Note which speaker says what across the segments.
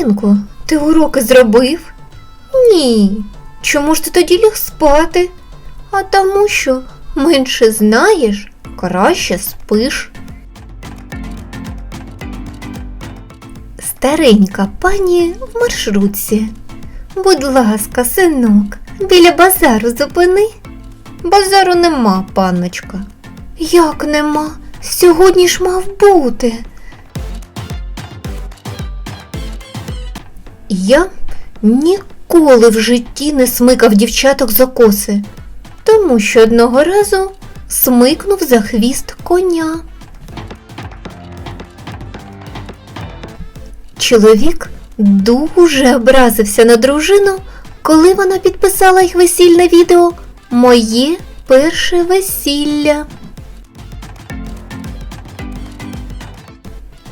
Speaker 1: Синку, ти уроки зробив? Ні. Чому ж ти тоді ліг спати? А тому що менше знаєш, краще спиш. Старенька пані в маршрутці. Будь ласка, синок, біля базару зупини. Базару нема, панночка. Як нема? Сьогодні ж мав бути. Я ніколи в житті не смикав дівчаток за коси, тому що одного разу смикнув за хвіст коня. Чоловік дуже образився на дружину, коли вона підписала їх весільне відео Моє перше весілля.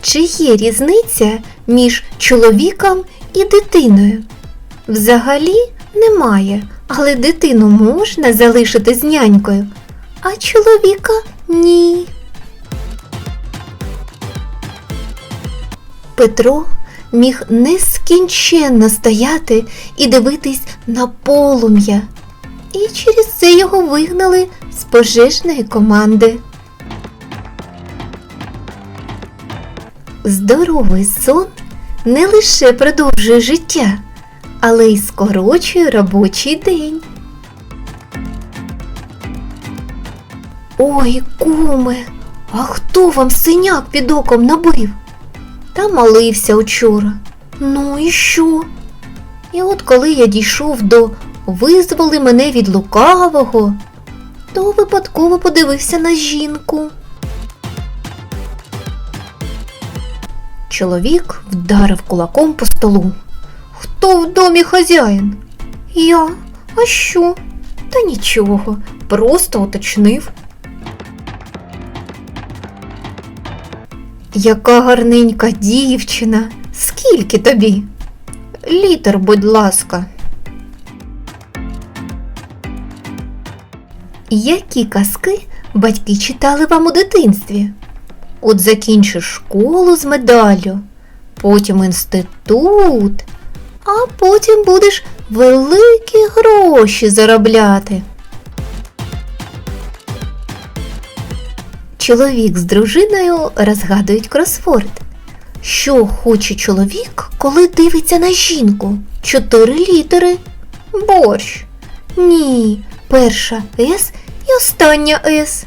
Speaker 1: Чи є різниця між чоловіком і дитиною? Взагалі немає, але дитину можна залишити з нянькою, а чоловіка ні. Петро міг нескінченно стояти і дивитись на полум'я, і через це його вигнали з пожежної команди. Здоровий сон не лише продовжує життя, але й скорочує робочий день. Ой, куме, а хто вам синяк під оком набив? Та молився учора. Ну і що? І от коли я дійшов до визволи мене від лукавого, то випадково подивився на жінку. Чоловік вдарив кулаком по столу. Хто в домі хазяїн? Я. А що? Та нічого, просто уточнив. Яка гарненька дівчина. Скільки тобі? Літер, будь ласка. Які казки батьки читали вам у дитинстві? От закінчиш школу з медаллю, потім інститут, а потім будеш великі гроші заробляти. Чоловік з дружиною розгадують кросворд. Що хоче чоловік, коли дивиться на жінку? Чотири літери. Борщ. Ні, перша С і остання С.